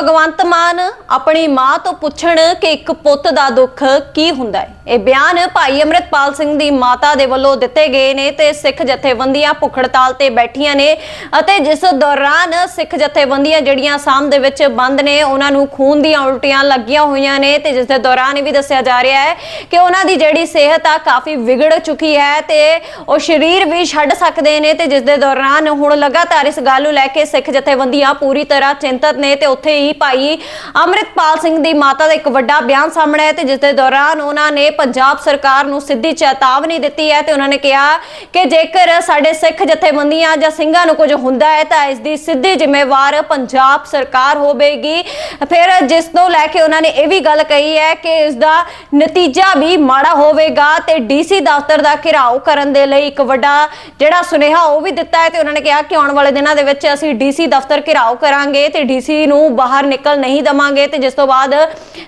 ਭਗਵੰਤ ਮਾਨ ਆਪਣੀ ਮਾਂ ਤੋਂ ਪੁੱਛਣ ਕਿ ਇੱਕ ਪੁੱਤ ਦਾ ਦੁੱਖ ਕੀ ਹੁੰਦਾ ਹੈ? ਇਹ ਬਿਆਨ ਭਾਈ ਅਮਰਿਤਪਾਲ ਸਿੰਘ ਦੀ ਮਾਤਾ ਦੇ ਵੱਲੋਂ ਦਿੱਤੇ ਗਏ ਨੇ ਤੇ ਸਿੱਖ ਜਥੇਬੰਦੀਆਂ ਭੁੱਖ ਹੜਤਾਲ ਤੇ ਬੈਠੀਆਂ ਨੇ ਅਤੇ ਜਿਸ ਦੌਰਾਨ ਸਿੱਖ ਜਥੇਬੰਦੀਆਂ ਜਿਹੜੀਆਂ ਸਾਮ ਦੇ ਵਿੱਚ ਬੰਦ ਨੇ, ਉਹਨਾਂ ਨੂੰ ਖੂਨ ਦੀਆਂ ਉਲਟੀਆਂ ਲੱਗੀਆਂ ਹੋਈਆਂ ਨੇ ਤੇ ਜਿਸ ਦੇ ਦੌਰਾਨ ਇਹ ਵੀ ਦੱਸਿਆ ਜਾ ਰਿਹਾ ਹੈ ਕਿ ਉਹਨਾਂ ਦੀ ਜਿਹੜੀ ਸਿਹਤ ਆ ਕਾਫੀ ਵਿਗੜ ਚੁੱਕੀ ਹੈ ਤੇ ਉਹ ਸਰੀਰ ਵੀ ਛੱਡ ਸਕਦੇ ਨੇ ਤੇ ਜਿਸ ਦੇ ਦੌਰਾਨ ਹੁਣ ਲਗਾਤਾਰ ਇਸ ਗੱਲ ਨੂੰ ਲੈ ਕੇ ਸਿੱਖ ਜਥੇਬੰਦੀਆਂ ਪੂਰੀ ਤਰ੍ਹਾਂ ਚਿੰਤਤ ਨੇ ਤੇ ਉੱਥੇ ਹੀ ਭਾਈ ਅਮਰਿਤਪਾਲ ਸਿੰਘ ਦੀ ਮਾਤਾ ਦਾ ਇੱਕ ਵੱਡਾ ਬਿਆਨ ਸਾਹਮਣੇ ਹੈ ਤੇ ਜਿਸ ਦੇ ਦੌਰਾਨ ਉਹਨਾਂ ਨੇ ਪੰਜਾਬ ਸਰਕਾਰ ਨੂੰ ਸਿੱਧੀ ਚੇਤਾਵਨੀ ਦਿੱਤੀ ਹੈ ਤੇ ਉਹਨਾਂ ਨੇ ਕਿਹਾ ਕਿ ਜੇਕਰ ਸਾਡੇ ਸਿੱਖ ਜਥੇਬੰਦੀਆਂ ਜਾਂ ਸਿੰਘਾਂ ਨੂੰ ਕੁਝ ਹੁੰਦਾ ਹੈ ਤਾਂ ਇਸ ਦੀ ਸਿੱਧੀ ਜ਼ਿੰਮੇਵਾਰ ਪੰਜਾਬ ਸਰਕਾਰ ਹੋਵੇਗੀ। ਫਿਰ ਜਿਸ ਤੋਂ ਲੈ ਕੇ ਉਹਨਾਂ ਨੇ ਇਹ ਵੀ ਗੱਲ ਕਹੀ ਹੈ ਕਿ ਇਸ ਦਾ ਨਤੀਜਾ ਵੀ ਮਾੜਾ ਹੋਵੇਗਾ ਤੇ ਡੀਸੀ ਦਫ਼ਤਰ ਦਾ ਘਿਰਾਓ ਕਰਨ ਦੇ ਲਈ ਇੱਕ ਵੱਡਾ ਜਿਹੜਾ ਸੁਨੇਹਾ ਉਹ ਵੀ ਦਿੱਤਾ ਹੈ ਤੇ ਉਹਨਾਂ ਨੇ ਕਿਹਾ ਕਿ ਆਉਣ ਵਾਲੇ ਦਿਨਾਂ ਦੇ ਵਿੱਚ ਅਸੀਂ ਡੀਸੀ ਦਫ਼ਤਰ ਘਿਰਾਓ ਕਰਾਂਗੇ ਤੇ ਡੀਸੀ ਨੂੰ ਬਾਹਰ ਨਿਕਲ ਨਹੀਂ ਦਵਾਂਗੇ ਤੇ ਜਿਸ ਤੋਂ ਬਾਅਦ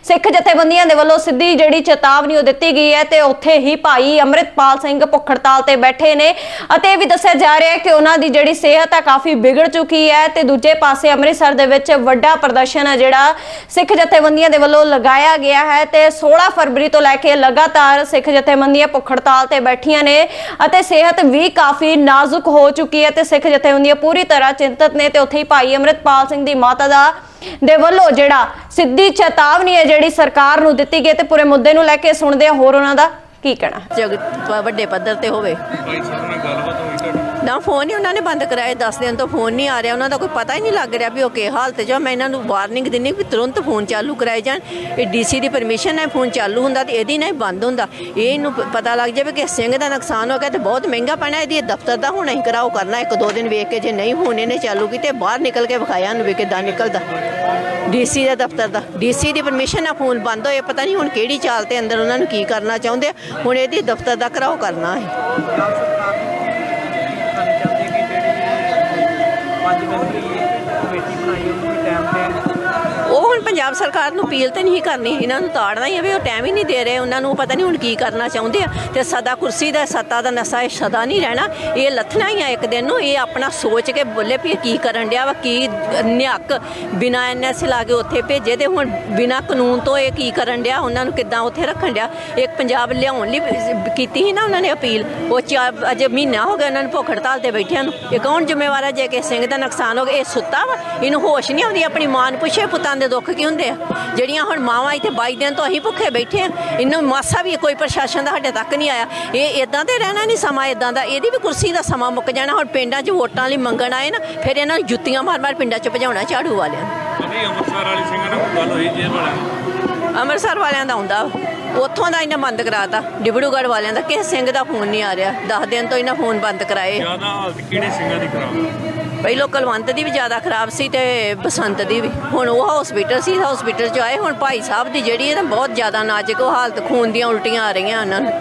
ਸਿੱਖ ਜਥੇਬੰਦੀਆਂ ਦੇ ਵੱਲੋਂ ਸਿੱਧੀ ਜਿਹੜੀ ਚੇਤਾਵਨੀ ਉਹ ਦਿੱਤੀ ਗਈ ਹੈ ਤੇ ਉੱਥੇ ਹੀ ਭਾਈ ਅਮਰਿਤਪਾਲ ਸਿੰਘ ਭੁੱਖ ਤੇ ਬੈਠੇ ਨੇ। ਅਤੇ ਇਹ ਵੀ ਦੱਸਿਆ ਜਾ ਰਿਹਾ ਹੈ ਕਿ ਉਹਨਾਂ ਦੀ ਜਿਹੜੀ ਸਿਹਤ ਆ ਕਾਫੀ ਵਿਗੜ ਚੁੱਕੀ ਹੈ ਤੇ ਦੂਜੇ ਪਾਸੇ ਅੰਮ੍ਰਿਤਸਰ ਦੇ ਵਿੱਚ ਵੱਡਾ ਪ੍ਰਦਰਸ਼ਨ ਹੈ ਜਿਹੜਾ ਸਿੱਖ ਜਥੇਬੰਦੀਆਂ ਦੇ ਵੱਲੋਂ ਲਗਾਇਆ ਗਿਆ ਹੈ ਤੇ 16 ਫਰਵਰੀ ਤੋਂ ਲੈ ਕੇ ਲਗਾਤਾਰ ਸਿੱਖ ਜਥੇਬੰਦੀਆਂ ਭੁੱਖ ਹੜਤਾਲ ਤੇ ਬੈਠੀਆਂ ਨੇ ਅਤੇ ਸਿਹਤ ਵੀ ਕਾਫੀ ਨਾਜ਼ੁਕ ਹੋ ਚੁੱਕੀ ਹੈ ਤੇ ਸਿੱਖ ਜਥੇਬੰਦੀਆਂ ਪੂਰੀ ਤਰ੍ਹਾਂ ਚਿੰਤਤ ਨੇ ਤੇ ਉੱਥੇ ਹੀ ਭਾਈ ਅਮਰਿਤਪਾਲ ਸਿੰਘ ਦੀ ਮਾਤਾ ਦਾ ਦੇ ਵੱਲੋਂ ਜਿਹੜਾ ਸਿੱਧੀ ਚੇਤਾਵਨੀ ਹੈ ਜਿਹੜੀ ਸਰਕਾਰ ਨੂੰ ਦਿੱਤੀ ਗਈ ਤੇ ਪੂਰੇ ਮੁੱਦੇ ਨੂੰ ਲੈ ਕੇ ਸੁਣਦੇ ਹਾਂ ਹੋਰ ਉਹਨਾਂ ਦਾ ਕੀ ਕਹਿਣਾ ਵੱਡੇ ਪੱਧਰ ਤੇ ਹੋਵੇ। ਭਾਈ ਸਾਹਿਬ ਨਾਲ ਗੱਲਬਾਤ ਹੋਈ ਤੁਹਾਡੀ? ਤਾਂ ਫੋਨ ਹੀ ਉਹਨਾਂ ਨੇ ਬੰਦ ਕਰਾਏ 10 ਦਿਨ ਤੋਂ ਫੋਨ ਨਹੀਂ ਆ ਰਿਹਾ। ਉਹਨਾਂ ਦਾ ਕੋਈ ਪਤਾ ਹੀ ਨਹੀਂ ਲੱਗ ਰਿਹਾ ਵੀ ਉਹ ਕੀ ਹਾਲਤ 'ਚ ਮੈਂ ਇਹਨਾਂ ਨੂੰ ਵਾਰਨਿੰਗ ਦਿੰਨੀ ਵੀ ਤੁਰੰਤ ਫੋਨ ਚਾਲੂ ਕਰਾਏ ਜਾਣ। ਇਹ ਡੀਸੀ ਦੀ ਪਰਮਿਸ਼ਨ ਹੈ ਫੋਨ ਚਾਲੂ ਹੁੰਦਾ ਤੇ ਇਹਦੀ ਨਹੀਂ ਬੰਦ ਹੁੰਦਾ। ਇਹ ਇਹਨੂੰ ਪਤਾ ਲੱਗ ਜਾਵੇ ਕਿ ਸਿੰਘ ਦਾ ਨੁਕਸਾਨ ਹੋ ਗਿਆ ਤੇ ਬਹੁਤ ਮਹਿੰਗਾ ਪੈਣਾ। ਇਹਦੀ ਦਫ਼ਤਰ ਦਾ ਹੁਣ ਅਸੀਂ ਕਰਾਓ ਕਰਨਾ। ਇੱਕ ਦੋ ਦਿਨ ਵੇਖ ਕੇ ਜੇ ਨਹੀਂ ਹੁਣ ਇਹਨੇ ਚਾਲੂ ਕੀਤੇ, ਬਾਹਰ ਨਿਕਲ ਕੇ ਵਿਖਾਇਆ ਨੂੰ ਵੀ ਕਿੱਦਾਂ ਨਿਕਲਦਾ। ਡੀਸੀ ਦਾ ਦਫ਼ਤਰ ਦਾ। ਡੀਸੀ ਦੀ ਪਰਮਿਸ਼ਨ ਨਾਲ ਫੋਨ ਬੰਦ ਹੋਏ। ਪਤਾ ਨਹੀਂ ਹੁਣ ਕਿਹੜੀ ਚਾਲ ਤੇ ਅੰਦਰ ਉਹਨਾਂ ਨੂੰ ਕੀ ਕਰਨਾ ਚਾਹੁੰਦੇ ਆ। ਹੁਣ ਇਹਦੀ ਦਫ਼ਤਰ ਦਾ ਕਰਾਓ ਕਰਨਾ ਹੈ ਪੰਜ ਮੈਂਬਰੀ ਕਮੇਟੀ ਬਣਾਈ ਉਹਨੂੰ ਪੰਜਾਬ ਸਰਕਾਰ ਨੂੰ ਅਪੀਲ ਤੇ ਨਹੀਂ ਕਰਨੀ। ਇਹਨਾਂ ਨੂੰ ਤਾੜਨਾ ਹੀ ਹੈ ਵੀ ਉਹ ਟਾਈਮ ਹੀ ਨਹੀਂ ਦੇ ਰਹੇ। ਉਹਨਾਂ ਨੂੰ ਪਤਾ ਨਹੀਂ ਹੁਣ ਕੀ ਕਰਨਾ ਚਾਹੁੰਦੇ ਆ। ਤੇ ਸਦਾ ਕੁਰਸੀ ਦਾ, ਸੱਤਾ ਦਾ ਨਸ਼ਾ ਇਹ ਸਦਾ ਨਹੀਂ ਰਹਿਣਾ। ਇਹ ਲੱਥਣਾ ਹੀ ਆ ਇੱਕ ਦਿਨ ਨੂੰ। ਇਹ ਆਪਣਾ ਸੋਚ ਕੇ ਬੋਲੇ ਵੀ ਇਹ ਕੀ ਕਰਨ ਡਿਆ ਵਾ, ਕੀ ਨਿਹੱਕ ਬਿਨਾ ਐਨਐਸ ਲਾ ਕੇ ਉੱਥੇ ਭੇਜੇ ਤੇ ਹੁਣ ਬਿਨਾ ਕਾਨੂੰਨ ਤੋਂ ਇਹ ਕੀ ਕਰਨ ਡਿਆ? ਉਹਨਾਂ ਨੂੰ ਕਿੱਦਾਂ ਉੱਥੇ ਰੱਖਣ ਡਿਆ? ਇੱਕ ਪੰਜਾਬ ਲਿਆਉਣ ਲਈ ਕੀਤੀ ਸੀ ਨਾ ਉਹਨਾਂ ਨੇ ਅਪੀਲ। ਉਹ ਚਾਰ, ਅਜੇ ਮਹੀਨਾ ਹੋ ਗਿਆ ਉਹਨਾਂ ਨੂੰ ਭੁੱਖ ਹੜਤਾਲ ਤੇ ਬੈਠਿਆਂ ਨੂੰ। ਇਹ ਕੌਣ ਜ਼ਿੰਮੇਵਾਰ ਹੈ ਜੇ ਕਿ ਸਿੰਘ ਦਾ ਨੁਕਸਾਨ ਹੋ ਗਿਆ, ਇਹ ਸੁੱਤਾ ਵਾ। ਇਹਨੂੰ ਹੋਸ਼ ਨਹੀਂ ਆਉਂਦੀ ਆਪਣੀ ਮਾਂ ਨੂੰ ਪੁੱਛੇ ਪੁੱਤਾਂ ਦੇ ਦੁੱਖ ਕਿਉਂ ਹੁੰਦੇ ਆ। ਜਿਹੜੀਆਂ ਹੁਣ ਮਾਵਾਂ ਇੱਥੇ 22 ਦਿਨ ਤੋਂ ਅਸੀਂ ਭੁੱਖੇ ਬੈਠੇ ਆ ਇਹਨੂੰ ਮਾਸਾ ਵੀ ਕੋਈ ਪ੍ਰਸ਼ਾਸਨ ਦਾ ਸਾਡੇ ਤੱਕ ਨਹੀਂ ਆਇਆ। ਇਹ ਇਦਾਂ ਤੇ ਰਹਿਣਾ ਨਹੀਂ ਸਮਾਂ ਇਦਾਂ ਦਾ ਇਹਦੀ ਵੀ ਕੁਰਸੀ ਦਾ ਸਮਾਂ ਮੁੱਕ ਜਾਣਾ ਹੁਣ ਪਿੰਡਾਂ 'ਚ ਵੋਟਾਂ ਲਈ ਮੰਗਣ ਆਏ ਨਾ ਫਿਰ ਇਹਨਾਂ ਨੂੰ ਜੁੱਤੀਆਂ ਮਾਰ-ਮਾਰ ਪਿੰਡਾਂ 'ਚ ਭਜਾਉਣਾ ਝਾੜੂ ਵਾਲਿਆਂ ਨੂੰ। ਅੰਮ੍ਰਿਤਸਰ ਵਾਲੀ ਸਿੰਘਾਂ ਨਾਲ ਕੋਈ ਗੱਲ ਹੋਈ ਜੇਲ੍ਹ ਵਾਲਿਆਂ ਨਾਲ? ਅੰਮ੍ਰਿਤਸਰ ਵਾਲਿਆਂ ਦਾ ਆਉਂਦਾ ਉੱਥੋਂ ਦਾ ਇਹਨਾਂ ਬੰਦ ਕਰਾਤਾ। ਡਿਬੜੂਗੜ੍ਹ ਵਾਲਿਆਂ ਦਾ। ਕਿਸੇ ਸਿੰਘ ਦਾ ਫੋਨ ਨਹੀਂ ਆ ਰਿਹਾ। 10 ਦਿਨ ਤੋਂ ਇਹਨਾਂ ਫੋਨ ਬੰਦ ਕਰਾਏ। ਜ਼ਿਆਦਾ ਹਾਲਤ ਕਿਹੜੇ ਸਿੰਘਾਂ ਦੀ ਖਰਾਬ? ਪਹਿਲੋਂ ਕੁਲਵੰਤ ਦੀ ਵੀ ਜ਼ਿਆਦਾ ਖਰਾਬ ਸੀ ਤੇ ਬਸੰਤ ਦੀ ਵੀ। ਹੁਣ ਉਹ ਹਸਪੀਟਲ ਸੀ ਹਸਪੀਟਲ 'ਚ ਆਏ, ਹੁਣ ਭਾਈ ਸਾਹਿਬ ਦੀ ਜਿਹੜੀ ਹੈ ਨਾ ਬਹੁਤ ਜ਼ਿਆਦਾ ਨਾਜ਼ੁਕ ਉਹ ਹਾਲਤ, ਖੂਨ ਦੀਆਂ ਉਲਟੀਆਂ ਆ ਰਹੀਆਂ ਉਹਨਾਂ ਨੂੰ।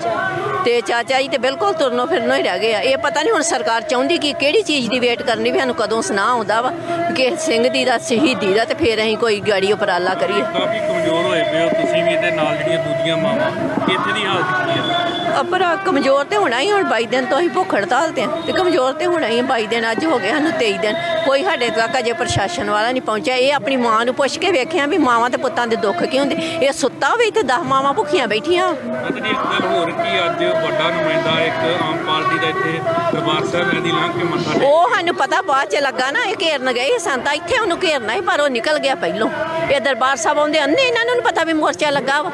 ਤੇ ਚਾਚਾ ਜੀ ਤੇ ਬਿਲਕੁਲ ਤੁਰਨੋਂ ਫਿਰਨੋਂ ਹੀ ਰਹਿ ਗਏ ਆ। ਇਹ ਪਤਾ ਨਹੀਂ ਹੁਣ ਸਰਕਾਰ ਚਾਹੁੰਦੀ ਕਿ ਕਿਹੜੀ ਚੀਜ਼ ਦੀ ਵੇਟ ਕਰਨੀ ਵੀ ਸਾਨੂੰ ਕਦੋਂ ਸੁਣਾ ਆਉਂਦਾ ਵਾ। ਕਿ ਸਿੰਘ ਦੀ ਦਾ, ਸ਼ਹੀਦੀ ਦਾ ਤੇ ਫਿਰ ਅਸੀਂ ਕੋਈ ਗਾੜੀ ਉਪਰਾਲਾ ਕਰੀਏ। ਕਾਫੀ ਕਮਜ਼ੋਰ ਹੋਏ ਪਏ ਹੋ ਤੁਸੀਂ ਵੀ ਤੇ ਨਾਲ ਜਿਹੜੀਆਂ ਦੂਜੀਆਂ ਮਾਵਾਂ, ਇੱਥੇ ਦੀ ਹਾਲਤ ਕੀ ਹੈ? ਪਰ ਕਮਜ਼ੋਰ ਤੇ ਹੋਣਾ ਹੀ ਹੁਣ 22 ਦਿਨ ਤੋਂ ਅਸੀਂ ਭੁੱਖ ਹੜਤਾਲ ਤੇ ਹਾਂ ਤੇ ਕਮਜ਼ੋਰ ਤੇ ਹੋਣਾ ਹੀ ਆ, 22 ਦਿਨ ਅੱਜ ਹੋ ਗਏ ਸਾਨੂੰ 23 ਦਿਨ। ਕੋਈ ਸਾਡੇ ਤੱਕ ਅਜੇ ਪ੍ਰਸ਼ਾਸਨ ਵਾਲਾ ਨਹੀਂ ਪਹੁੰਚਿਆ। ਇਹ ਆਪਣੀ ਮਾਂ ਨੂੰ ਪੁੱਛ ਕੇ ਵੇਖਿਆ ਵੀ ਮਾਵਾਂ ਤੇ ਪੁੱਤਾਂ ਦੇ ਦੁੱਖ ਕੀ ਹੁੰਦੇ। ਇਹ ਸੁੱਤਾ ਹੋਵੇ ਤੇ 10 ਮਾਵਾਂ ਭੁੱਖੀਆਂ ਬੈਠੀਆਂ। ਹੋਰ ਕਿ ਅੱਜ ਵੱਡਾ ਨੁਮਾਇੰਦਾ ਇੱਕ ਆਮ ਪਾਰਟੀ ਦਾ ਇੱਥੇ ਦਰਬਾਰ ਸਾਹਿਬ ਦੀ ਲੰਘ ਕੇ ਮੱਥਾ ਟੇਕ ਉਹ ਸਾਨੂੰ ਪਤਾ ਬਾਅਦ ਚ ਲੱਗਾ ਨਾ ਇਹ ਘੇਰਨ ਗਏ ਸੰਤਾ। ਇੱਥੇ ਉਹਨੂੰ ਘੇਰਨਾ ਹੀ ਪਰ ਉਹ ਨਿਕਲ ਗਿਆ ਪਹਿਲੋਂ। ਇਹ ਦਰਬਾਰ ਸਾਹਿਬ ਆਉਂਦੇ ਅੰਨੇ ਇਹਨਾਂ ਨੀ ਪਤਾ ਵੀ ਮੋਰਚਾ ਲੱਗਾ ਵਾ।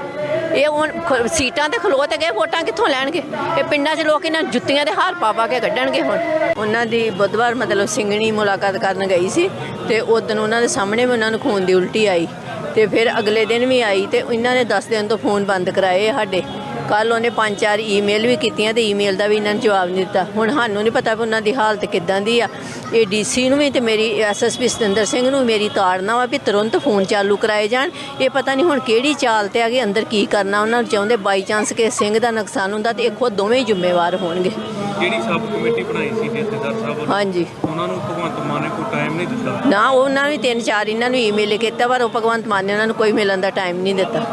ਇਹ ਹੁਣ ਸੀਟਾਂ ਤੇ ਖਲੋ ਤੇ ਗਏ, ਵੋਟਾਂ ਕਿੱਥੋਂ ਲੈਣਗੇ? ਇਹ ਪਿੰਡਾਂ 'ਚ ਲੋਕ ਇਹਨਾਂ ਜੁੱਤੀਆਂ ਦੇ ਹਾਰ ਪਾ ਪਾ ਕੇ ਕੱਢਣਗੇ ਹੁਣ। ਉਹਨਾਂ ਦੀ ਬੁੱਧਵਾਰ ਮਤਲਬ ਸਿੰਘਣੀ ਮੁਲਾਕਾਤ ਕਰਨ ਗਈ ਸੀ ਤੇ ਉਦੋਂ ਉਹਨਾਂ ਦੇ ਸਾਹਮਣੇ ਵੀ ਉਹਨਾਂ ਨੂੰ ਖੂਨ ਦੀ ਉਲਟੀ ਆਈ ਤੇ ਫਿਰ ਅਗਲੇ ਦਿਨ ਵੀ ਆਈ ਤੇ ਇਹਨਾਂ ਨੇ 10 ਦਿਨ ਤੋਂ ਫੋਨ ਬੰਦ ਕਰਾਏ ਸਾਡੇ। ਕੱਲ ਉਹਨੇ ਪੰਜ ਚਾਰ ਈਮੇਲ ਵੀ ਕੀਤੀਆਂ ਤੇ ਈਮੇਲ ਦਾ ਵੀ ਇਹਨਾਂ ਨੇ ਜਵਾਬ ਨਹੀਂ ਦਿੱਤਾ। ਹੁਣ ਸਾਨੂੰ ਨਹੀਂ ਪਤਾ ਵੀ ਉਹਨਾਂ ਦੀ ਹਾਲਤ ਕਿੱਦਾਂ ਦੀ ਆ। ਇਹ ਡੀਸੀ ਨੂੰ ਵੀ ਤੇ ਮੇਰੀ ਐਸਐਸਪੀ ਸਤਿੰਦਰ ਸਿੰਘ ਨੂੰ ਮੇਰੀ ਤਾੜਨਾ ਵਾ ਵੀ ਤੁਰੰਤ ਫੋਨ ਚਾਲੂ ਕਰਾਏ ਜਾਣ। ਇਹ ਪਤਾ ਨਹੀਂ ਹੁਣ ਕਿਹੜੀ ਚਾਲ ਤੇ ਆ ਅੰਦਰ ਕੀ ਕਰਨਾ ਉਹਨਾਂ ਨੂੰ ਚਾਹੁੰਦੇ ਬਾਈ ਚਾਂਸ ਕਿ ਸਿੰਘ ਦਾ ਨੁਕਸਾਨ ਹੁੰਦਾ ਤੇ ਖੁਦ ਦੋਵੇਂ ਜ਼ਿੰਮੇਵਾਰ ਹੋਣਗੇ। ਜਿਹੜੀ ਸਬ ਕਮੇਟੀ ਬਣਾਈ ਸੀ ਜਥੇਦਾਰ ਸਾਹਿਬ ਵੱਲੋਂ, ਹਾਂਜੀ। ਉਹਨਾਂ ਨੂੰ ਭਗਵੰਤ ਮਾਨ ਨੇ ਕੋਈ ਟਾਈਮ ਨਹੀਂ ਦਿੱਤਾ? ਨਾ ਉਹਨਾਂ ਨੇ ਤਿੰਨ ਚਾਰ ਇਹਨਾਂ ਨੂੰ ਈਮੇਲ ਕੀਤਾ ਪਰ ਉਹ ਭਗਵੰਤ ਮਾਨ ਨੇ ਉਹਨਾਂ ਨੂੰ ਕੋਈ ਮਿਲਣ ਦਾ ਟਾਈਮ ਨਹੀਂ ਦਿੱਤਾ।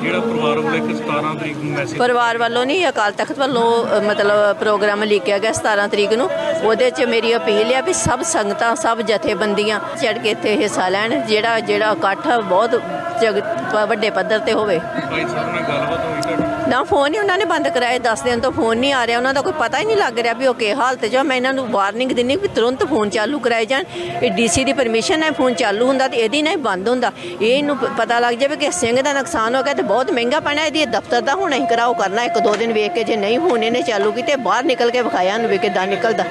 ਜਿਹੜਾ ਪਰਿਵਾਰ ਵੱਲੋਂ ਇੱਕ 17 ਤਰੀਕ ਨੂੰ ਮੈਸੇਜ ਪਰਿਵਾਰ ਵੱਲੋਂ ਨਹੀਂ ਅਕਾਲ ਤਖਤ ਵੱਲੋਂ ਅ, ਮਤਲਬ ਪ੍ਰੋਗਰਾਮ ਲਿਖਿਆ ਗਿਆ 17 ਤਰੀਕ ਨੂੰ। ਉਹਦੇ 'ਚ ਮੇਰੀ ਅਪੀਲ ਹੈ ਵੀ ਸਭ ਸੰਗਤਾਂ ਸਭ ਜਥੇਬੰਦੀਆਂ ਚੜ ਕੇ ਇੱਥੇ ਹਿੱਸਾ ਲੈਣ ਜਿਹੜਾ ਜਿਹੜਾ ਇਕੱਠ ਬਹੁਤ ਜਗ- ਵੱਡੇ ਪੱਧਰ ਤੇ ਹੋਵੇ। ਭਾਈ ਸਾਹਿਬ ਨਾਲ ਗੱਲਬਾਤ ਹੋਈ ਤੁਹਾਡੀ? ਨਾ ਫੋਨ ਹੀ ਉਹਨਾਂ ਨੇ ਬੰਦ ਕਰਾਏ 10 ਦਿਨ ਤੋਂ ਫੋਨ ਨਹੀਂ ਆ ਰਿਹਾ। ਉਹਨਾਂ ਦਾ ਕੋਈ ਪਤਾ ਹੀ ਨਹੀਂ ਲੱਗ ਰਿਹਾ ਵੀ ਉਹ ਕੀ ਹਾਲਤ 'ਚ ਮੈਂ ਇਹਨਾਂ ਨੂੰ ਵਾਰਨਿੰਗ ਦਿੰਨੀ ਵੀ ਤੁਰੰਤ ਫੋਨ ਚਾਲੂ ਕਰਾਏ ਜਾਣ। ਇਹ ਡੀਸੀ ਦੀ ਪਰਮਿਸ਼ਨ ਹੈ, ਫੋਨ ਚਾਲੂ ਹੁੰਦਾ ਤੇ ਇਹਦੀ ਨਹੀਂ ਬੰਦ ਹੁੰਦਾ। ਇਹ ਇਹਨੂੰ ਪਤਾ ਲੱਗ ਜਾਵੇ ਕਿ ਸਿੰਘ ਦਾ ਨੁਕਸਾਨ ਹੋ ਗਿਆ ਤੇ ਬਹੁਤ ਮਹਿੰਗਾ ਪੈਣਾ। ਇਹਦੀ ਦਫ਼ਤਰ ਦਾ ਹੁਣ ਅਸੀਂ ਕਰਾਓ ਕਰਨਾ, ਇੱਕ ਦੋ ਦਿਨ ਵੇਖ ਕੇ ਜੇ ਨਹੀਂ ਫੋਨ ਇਹਨੇ ਚਾਲੂ ਕੀਤੇ, ਬਾਹਰ ਨਿਕਲ ਕੇ ਵਿਖਾਇਆ ਨੂੰ ਵੀ ਕਿੱਦਾਂ ਨਿਕਲਦਾ।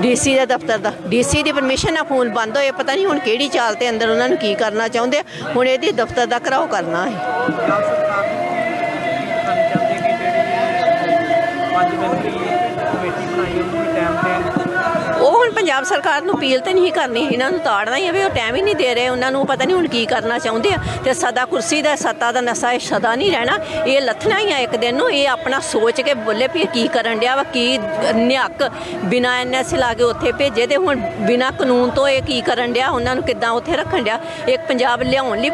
ਡੀਸੀ ਦਾ ਦਫ਼ਤਰ ਦਾ। ਡੀਸੀ ਦੀ ਪਰਮਿਸ਼ਨ ਆ ਫੋਨ ਬੰਦ ਹੋਏ, ਪਤਾ ਨਹੀਂ ਹੁਣ ਕਿਹੜੀ ਚਾਲ ਤੇ ਅੰਦਰ ਉਹਨਾਂ ਨੂੰ ਕੀ ਕਰਨਾ ਚਾਹੁੰਦੇ ਆ। ਹੁਣ ਇਹਦੀ ਦਫ਼ਤਰ ਦਾ ਕਰਾਓ ਕਰਨਾ ਹੈ ਜਿਹੜੀ ਪੰਜ ਮੈਂਬਰੀ ਕਮੇਟੀ ਬਣਾਈ ਉਹਨੂੰ ਟਾਈਮ 'ਤੇ ਹੁਣ ਪੰਜਾਬ ਸਰਕਾਰ ਨੂੰ ਅਪੀਲ ਤੇ ਨਹੀਂ ਕਰਨੀ, ਇਹਨਾਂ ਨੂੰ ਤਾੜਨਾ ਹੀ ਹੈ ਵੀ ਉਹ ਟਾਈਮ ਹੀ ਨਹੀਂ ਦੇ ਰਹੇ, ਉਹਨਾਂ ਨੂੰ ਪਤਾ ਨਹੀਂ ਹੁਣ ਕੀ ਕਰਨਾ ਚਾਹੁੰਦੇ ਆ। ਤੇ ਸਦਾ ਕੁਰਸੀ ਦਾ, ਸੱਤਾ ਦਾ ਨਸ਼ਾ ਇਹ ਸਦਾ ਨਹੀਂ ਰਹਿਣਾ, ਇਹ ਲੱਥਣਾ ਹੀ ਆ ਇੱਕ ਦਿਨ ਨੂੰ, ਇਹ ਆਪਣਾ ਸੋਚ ਕੇ ਬੋਲੇ ਵੀ ਇਹ ਕੀ ਕਰਨ ਡਿਆ ਵਾ, ਕੀ ਨਿਹੱਕ ਬਿਨਾ ਐਨਐਸ ਲਾ ਕੇ ਉੱਥੇ ਭੇਜੇ ਤੇ ਹੁਣ ਬਿਨਾ ਕਾਨੂੰਨ ਤੋਂ ਇਹ ਕੀ ਕਰਨ ਡਿਆ, ਉਹਨਾਂ ਨੂੰ ਕਿੱਦਾਂ ਉੱਥੇ ਰੱਖਣ ਡਿਆ। ਇੱਕ ਪੰਜਾਬ ਲਿਆਉਣ ਲਈ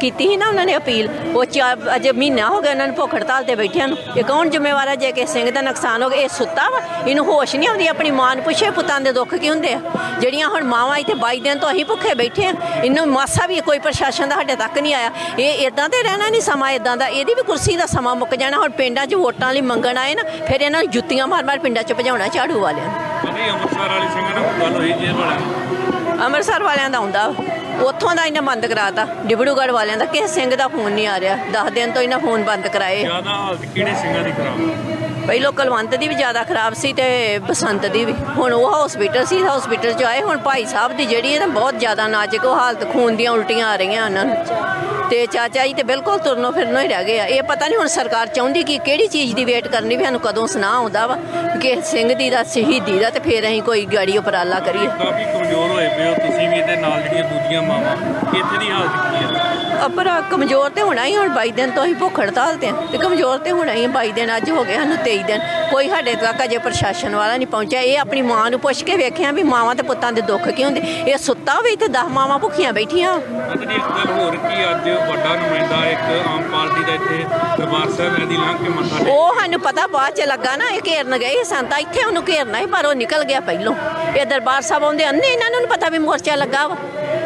ਕੀਤੀ ਸੀ ਨਾ ਉਹਨਾਂ ਨੇ ਅਪੀਲ, ਉਹ ਚਾਰ, ਅਜੇ ਮਹੀਨਾ ਹੋ ਗਿਆ ਉਹਨਾਂ ਨੂੰ ਭੁੱਖ ਹੜਤਾਲ ਤੇ ਬੈਠਿਆਂ ਨੂੰ। ਇਹ ਕੌਣ ਜ਼ਿੰਮੇਵਾਰ ਹੈ ਜੇ ਕਿ ਸਿੰਘ ਦਾ ਨੁਕਸਾਨ ਹੋ ਗਿਆ, ਇਹ ਸੁੱਤਾ ਵਾ, ਇਹਨੂੰ ਹੋਸ਼ ਨਹੀਂ ਆਉਂਦੀ, ਆਪਣੀ ਮਾਂ ਨੂੰ ਪੁੱਛੇ ਪੁੱਤਾਂ ਦੇ ਦੁੱਖ ਕੀ ਹੁੰਦੇ ਆ? ਜਿਹੜੀਆਂ ਹੁਣ ਮਾਵਾਂ ਇੱਥੇ 22 ਦਿਨ ਤੋਂ ਅਸੀਂ ਭੁੱਖੇ ਬੈਠੇ ਆ ਇਹਨੂੰ ਮਾਸਾ ਵੀ ਕੋਈ ਪ੍ਰਸ਼ਾਸਨ ਦਾ ਸਾਡੇ ਤੱਕ ਨਹੀਂ ਆਇਆ। ਇਹ ਇਦਾਂ ਤੇ ਰਹਿਣਾ ਨਹੀਂ ਸਮਾਂ ਇਦਾਂ ਦਾ ਇਹਦੀ ਵੀ ਕੁਰਸੀ ਦਾ ਸਮਾਂ ਮੁੱਕ ਜਾਣਾ ਹੁਣ ਪਿੰਡਾਂ 'ਚ ਵੋਟਾਂ ਲਈ ਮੰਗਣ ਆਏ ਨਾ ਫਿਰ ਇਹਨਾਂ ਨੂੰ ਜੁੱਤੀਆਂ ਮਾਰ-ਮਾਰ ਪਿੰਡਾਂ 'ਚ ਭਜਾਉਣਾ ਝਾੜੂ ਵਾਲਿਆਂ ਨੂੰ। ਅੰਮ੍ਰਿਤਸਰ ਵਾਲੀ ਸਿੰਘਾਂ ਨਾਲ ਗੱਲ ਹੋਈ ਜੇ ਵਾਲਾ ਅੰਮ੍ਰਿਤਸਰ ਵਾਲਿਆਂ ਦਾ ਵਾ। ਉੱਥੋਂ ਦਾ ਇਹਨਾਂ ਬੰਦ ਕਰਾਤਾ। ਡਿਬੜੂਗੜ੍ਹ ਵਾਲਿਆਂ ਦਾ ਕਿਸੇ ਸਿੰਘ ਦਾ ਫੋਨ ਨਹੀਂ ਆ ਰਿਹਾ। 10 ਦਿਨ ਤੋਂ ਇਹਨਾਂ ਫੋਨ ਬੰਦ ਕਰਾਏ। ਜ਼ਿਆਦਾ ਹਾਲਤ ਕਿਹੜੇ ਸਿੰਘਾਂ ਦੀ ਖਰਾਬ? ਪਹਿਲੋਂ ਕੁਲਵੰਤ ਦੀ ਵੀ ਜ਼ਿਆਦਾ ਖਰਾਬ ਸੀ ਤੇ ਬਸੰਤ ਦੀ ਵੀ। ਹੁਣ ਉਹ ਹਸਪੀਟਲ ਸੀ ਹਸਪੀਟਲ 'ਚ ਆਏ, ਹੁਣ ਭਾਈ ਸਾਹਿਬ ਦੀ ਜਿਹੜੀ ਹੈ ਨਾ ਬਹੁਤ ਜ਼ਿਆਦਾ ਨਾਜ਼ੁਕ ਉਹ ਹਾਲਤ, ਖੂਨ ਦੀਆਂ ਉਲਟੀਆਂ ਆ ਰਹੀਆਂ ਉਹਨਾਂ ਨੂੰ। ਤੇ ਚਾਚਾ ਜੀ ਤੇ ਬਿਲਕੁਲ ਤੁਰਨੋਂ ਫਿਰਨੋਂ ਹੀ ਰਹਿ ਗਏ ਆ। ਇਹ ਪਤਾ ਨਹੀਂ ਹੁਣ ਸਰਕਾਰ ਚਾਹੁੰਦੀ ਕਿ ਕਿਹੜੀ ਚੀਜ਼ ਦੀ ਵੇਟ ਕਰਨੀ ਵੀ ਸਾਨੂੰ ਕਦੋਂ ਸੁਣਾ ਆਉਂਦਾ ਵਾ। ਕਿ ਸਿੰਘ ਦੀ ਦਾ, ਸ਼ਹੀਦੀ ਦਾ ਤੇ ਫਿਰ ਅਸੀਂ ਕੋਈ ਗਾੜੀ ਉਪਰਾਲਾ ਕਰੀਏ। ਕਾਫੀ ਕਮਜ਼ੋਰ ਹੋਏ ਪਏ ਹੋ ਤੁਸੀਂ ਵੀ ਇਹਦੇ ਨਾਲ ਜਿਹੜੀਆਂ ਦੂਜੀਆਂ ਮਾਵਾਂ। ਇੱਥੇ ਦੀ ਹਾਲਤ ਕੀ ਹੈ? ਅਪਰ ਕਮਜ਼ੋਰ ਤੇ ਹੋਣਾ ਹੀ ਹੁਣ 22 ਦਿਨ ਤੋਂ ਅਸੀਂ ਭੁੱਖ ਹੜਤਾਲ ਤੇ ਹਾਂ। ਤੇ ਕਮਜ਼ੋਰ ਤੇ ਹੋਣਾ ਹੀ ਹੈ 22 ਦਿਨ ਅੱਜ ਹੋ ਗਏ ਸਾਨੂੰ 23 ਦਿਨ। ਕੋਈ ਸਾਡੇ ਤੱਕ ਅਜੇ ਪ੍ਰਸ਼ਾਸਨ ਵਾਲਾ ਨਹੀਂ ਪਹੁੰਚਿਆ। ਇਹ ਆਪਣੀ ਮਾਂ ਨੂੰ ਪੁੱਛ ਕੇ ਵੇਖਿਆ ਵੀ ਮਾਵਾਂ ਤੇ ਪੁੱਤਾਂ ਦੇ ਦੁੱਖ ਕੀ ਹੁੰਦੇ। ਇਹ ਸੁੱਤਾ ਵੀ ਤੇ 10 ਮਾਵਾਂ ਭੁੱਖੀਆਂ ਬੈਠੀਆਂ। ਅੰਦਰ ਇੱਕ ਗੱਲ ਹੋਰ ਕੀ ਅੱਜ ਵੱਡਾ ਨੁਮਾਇੰਦਾ ਇੱਕ ਆਮ ਪਾਰਟੀ ਦਾ ਇੱਥੇ ਦਰਬਾਰ ਸਾਹਿਬ ਐਦੀ ਲੰਘ ਕੇ ਮੱਥਾ ਉਹ ਸਾਨੂੰ ਪਤਾ ਬਾਅਦ ਚ ਲੱਗਾ ਨਾ ਇਹ ਘੇਰਨ ਗਏ ਸੰਤਾ। ਇੱਥੇ ਉਹਨੂੰ ਘੇਰਨਾ ਹੀ ਪਰ ਉਹ ਨਿਕਲ ਗਿਆ ਪਹਿਲੋਂ। ਇਹ ਦਰਬਾਰ ਸਾਹਿਬ ਆਉਂਦੇ ਅੰਨੇ ਇਹਨਾਂ ਨੂੰ ਪਤਾ ਵੀ ਮੋਰਚਾ ਲੱਗਾ ਵਾ।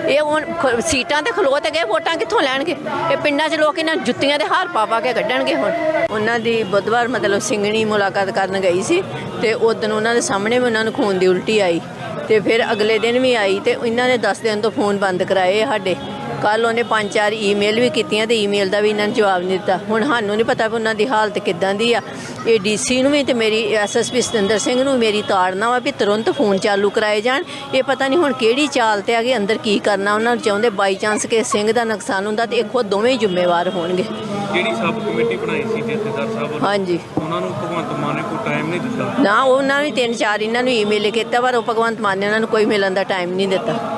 ਇਹ ਹੁਣ ਖ- ਸੀਟਾਂ ਤੇ ਖਲੋ ਤੇ ਗਏ, ਵੋਟਾਂ ਕਿੱਥੋਂ ਲੈਣਗੇ? ਇਹ ਪਿੰਡਾਂ 'ਚ ਲੋਕ ਇਹਨਾਂ ਜੁੱਤੀਆਂ ਦੇ ਹਾਰ ਪਾ ਪਾ ਕੇ ਕੱਢਣਗੇ ਹੁਣ। ਉਹਨਾਂ ਦੀ ਬੁੱਧਵਾਰ ਮਤਲਬ ਸਿੰਘਣੀ ਮੁਲਾਕਾਤ ਕਰਨ ਗਈ ਸੀ ਤੇ ਉਦੋਂ ਉਹਨਾਂ ਦੇ ਸਾਹਮਣੇ ਵੀ ਉਹਨਾਂ ਨੂੰ ਖੂਨ ਦੀ ਉਲਟੀ ਆਈ ਤੇ ਫਿਰ ਅਗਲੇ ਦਿਨ ਵੀ ਆਈ ਤੇ ਇਹਨਾਂ ਨੇ 10 ਦਿਨ ਤੋਂ ਫੋਨ ਬੰਦ ਕਰਾਏ ਸਾਡੇ। ਕੱਲ ਉਹਨੇ ਪੰਜ ਚਾਰ ਈਮੇਲ ਵੀ ਕੀਤੀਆਂ ਤੇ ਈਮੇਲ ਦਾ ਵੀ ਇਹਨਾਂ ਨੇ ਜਵਾਬ ਨਹੀਂ ਦਿੱਤਾ। ਹੁਣ ਸਾਨੂੰ ਨਹੀਂ ਪਤਾ ਵੀ ਉਹਨਾਂ ਦੀ ਹਾਲਤ ਕਿੱਦਾਂ ਦੀ ਆ। ਇਹ ਡੀਸੀ ਨੂੰ ਵੀ ਤੇ ਮੇਰੀ ਐਸਐਸਪੀ ਸਤਿੰਦਰ ਸਿੰਘ ਨੂੰ ਮੇਰੀ ਤਾੜਨਾ ਵਾ ਵੀ ਤੁਰੰਤ ਫੋਨ ਚਾਲੂ ਕਰਾਏ ਜਾਣ। ਇਹ ਪਤਾ ਨਹੀਂ ਹੁਣ ਕਿਹੜੀ ਚਾਲ ਤੇ ਆ ਗਏ ਅੰਦਰ ਕੀ ਕਰਨਾ ਉਹਨਾਂ ਨੂੰ ਚਾਹੁੰਦੇ ਬਾਈ ਚਾਂਸ ਕਿ ਸਿੰਘ ਦਾ ਨੁਕਸਾਨ ਹੁੰਦਾ ਤੇ ਇਹ ਖੁਦ ਦੋਵੇਂ ਜ਼ਿੰਮੇਵਾਰ ਹੋਣਗੇ। ਜਿਹੜੀ ਸਬ ਕਮੇਟੀ ਬਣਾਈ ਸੀ ਜਥੇਦਾਰ ਸਾਹਿਬ ਵੱਲੋਂ, ਹਾਂਜੀ। ਉਹਨਾਂ ਨੂੰ ਭਗਵੰਤ ਮਾਨ ਨੇ ਕੋਈ ਟਾਈਮ ਨਹੀਂ ਦਿੱਤਾ। ਨਾ ਉਹਨਾਂ ਨੇ ਤਿੰਨ ਚਾਰ ਇਹਨਾਂ ਨੂੰ ਈਮੇਲ ਕੀਤਾ ਪਰ ਉਹ ਭਗਵੰਤ ਮਾਨ ਨੇ ਉਹਨਾਂ ਨੂੰ ਕੋਈ ਮਿਲਣ ਦਾ ਟਾਈਮ ਨਹੀਂ ਦਿੱਤਾ।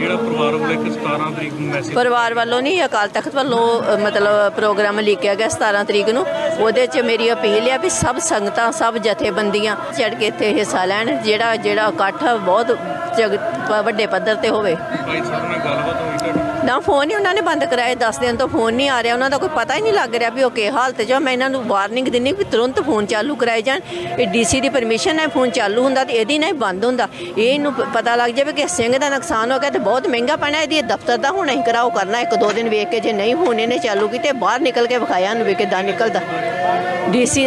ਜਿਹੜਾ ਪਰਿਵਾਰ ਵੱਲੋਂ ਇੱਕ 17 ਤਰੀਕ ਨੂੰ ਮੈਸੇਜ ਪਰਿਵਾਰ ਵੱਲੋਂ ਨਹੀਂ ਅਕਾਲ ਤਖਤ ਵੱਲੋਂ ਅ, ਮਤਲਬ ਪ੍ਰੋਗਰਾਮ ਲਿਖਿਆ ਗਿਆ 17 ਤਰੀਕ ਨੂੰ। ਉਹਦੇ 'ਚ ਮੇਰੀ ਅਪੀਲ ਹੈ ਵੀ ਸਭ ਸੰਗਤਾਂ ਸਭ ਜਥੇਬੰਦੀਆਂ ਚੜ ਕੇ ਇੱਥੇ ਹਿੱਸਾ ਲੈਣ ਜਿਹੜਾ ਜਿਹੜਾ ਇਕੱਠ ਬਹੁਤ ਜਗ- ਵੱਡੇ ਪੱਧਰ ਤੇ ਹੋਵੇ। ਭਾਈ ਸਾਹਿਬ ਨਾਲ ਗੱਲਬਾਤ ਹੋਈ ਤੁਹਾਡੀ। ਨਾ ਫੋਨ ਹੀ ਉਹਨਾਂ ਨੇ ਬੰਦ ਕਰਾਏ 10 ਦਿਨ ਤੋਂ ਫੋਨ ਨਹੀਂ ਆ ਰਿਹਾ। ਉਹਨਾਂ ਦਾ ਕੋਈ ਪਤਾ ਹੀ ਨਹੀਂ ਲੱਗ ਰਿਹਾ ਵੀ ਉਹ ਕੀ ਹਾਲਤ 'ਚ ਆ। ਮੈਂ ਇਹਨਾਂ ਨੂੰ ਵਾਰਨਿੰਗ ਦਿੰਨੀ ਵੀ ਤੁਰੰਤ ਫੋਨ ਚਾਲੂ ਕਰਾਏ ਜਾਣ। ਇਹ ਡੀਸੀ ਦੀ ਪਰਮਿਸ਼ਨ ਹੈ ਫੋਨ ਚਾਲੂ ਹੁੰਦਾ ਤੇ ਇਹਦੀ ਨਹੀਂ ਬੰਦ ਹੁੰਦਾ। ਇਹ ਇਹਨੂੰ ਪ- ਪਤਾ ਲੱਗ ਜਾਵੇ ਕਿ ਸਿੰਘ ਦਾ ਨੁਕਸਾਨ ਹੋ ਗਿਆ ਤੇ ਬਹੁਤ ਮਹਿੰਗਾ ਪੈਣਾ। ਇਹਦੀ ਦਫ਼ਤਰ ਦਾ ਹੁਣ ਅਸੀਂ ਕਰਾਓ ਕਰਨਾ। ਇੱਕ ਦੋ ਦਿਨ ਵੇਖ ਕੇ ਜੇ ਨਹੀਂ ਫੋਨ ਇਹਨੇ ਚਾਲੂ ਕੀਤੇ ਬਾਹਰ ਨਿਕਲ ਕੇ ਵਿਖਾਇਆ ਨੂੰ ਵੀ ਕਿੱਦਾਂ ਨਿਕਲਦਾ। ਡੀਸੀ